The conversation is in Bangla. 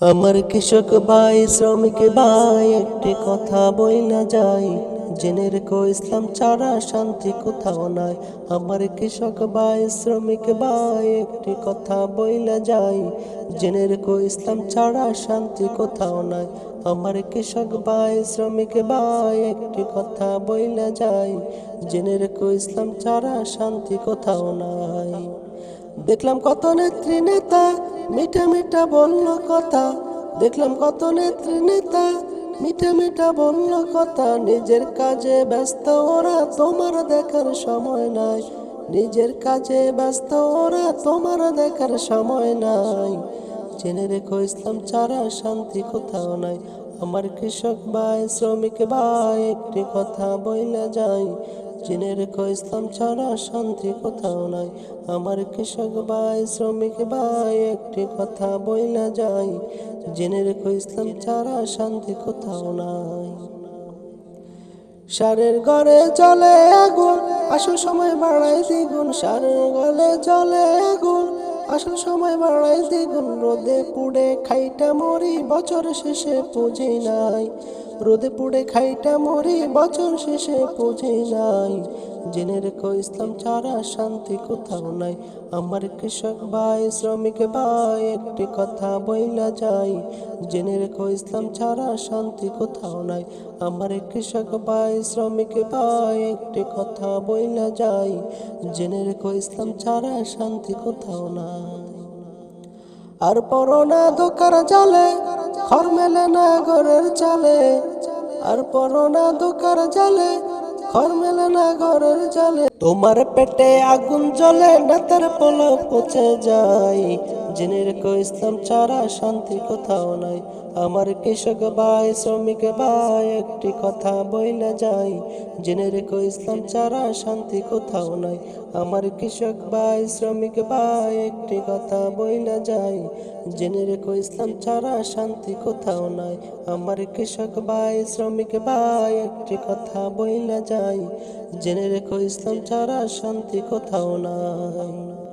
আমার কৃষক ভাই, শ্রমিক ভাই, একটি কথা বইলা যায়। জেনে রেখো, ইসলাম ছাড়া শান্তি কোথাও নাই। আমার কৃষক ভাই, শ্রমিক ভাই, একটি কথা বইলা যায়। জেনে রেখো, ইসলাম ছাড়া শান্তি কোথাও নাই। আমার কৃষক ভাই, শ্রমিক ভাই, একটি কথা বইলা যায়। জেনে রেখো, ইসলাম ছাড়া শান্তি কোথাও নাই। দেখলাম কত নেত্রী নেতা, মিঠা মিঠা বলল কথা। দেখলাম কত নেত্রী নেতা, মিঠা মিঠা বলল কথা। নিজের কাজে ব্যস্ত, ওরা তোমার দেখার সময় নাই। নিজের কাজে ব্যস্ত, ওরা তোমার দেখার সময় নাই। জেনে রেখো ইসলাম ছাড়া শান্তি কোথাও নাই। আমার কৃষক ভাই, শ্রমিক ভাই, একটি কথা বইলা যাই। জেনে রেখো, ইসলাম ছাড়া শান্তি কোথাও নাই। আমার কৃষক ভাই, শ্রমিক ভাই, একটি কথা বইলা যাই। জেনে রেখো, ইসলাম ছাড়া শান্তি কোথাও নাই। সারের ঘরে চলে আগুন, আসল সময় বাড়াই দ্বিগুণ। সারের গলে চলে আগুন আসল সময় বাড়াই দ্বিগুণ রোদে পুড়ে খাইটা মরি বছর শেষে পুঁজি নাই। রোদে পুড়ে খাইটা মরি বছর শেষে পুঁজি নাই জেনে রেখো ইসলাম ছাড়া শান্তি কোথাও নাই। আমার কৃষক ভাই, শ্রমিক ভাই, একটি কথা বইলা যায় জেনে রেখো ইসলাম ছাড়া শান্তি কোথাও নাই। আমার কৃষক ভাই, শ্রমিক ভাই, একটি কথা বইলা যায় জেনে রেখো ইসলাম ছাড়া শান্তি কোথাও নাই। আর পরোনা দোকার জালে খর মেলে না ঘরের চালে, আর পরোনা দোকার জালে খর মেলে না ঘরের চালে তোমার পেটে আগুন জ্বলে না তার পলক পচে যায়। জেনে রেখো, ইসলাম ছাড়া শান্তি কোথাও নাই। আমার কৃষক ভাই, শ্রমিক ভাই, একটি কথা বইলা যায় জেনে রেখো, ইসলাম ছাড়া শান্তি কোথাও নাই। আমার কৃষক ভাই, শ্রমিক ভাই, একটি কথা বইলা যায় জেনে রেখো, ইসলাম ছাড়া শান্তি কোথাও নাই। আমার কৃষক ভাই, শ্রমিক ভাই, একটি কথা বইলা যায় জেনে রেখো, ইসলাম ছাড়া শান্তি কোথাও নাই।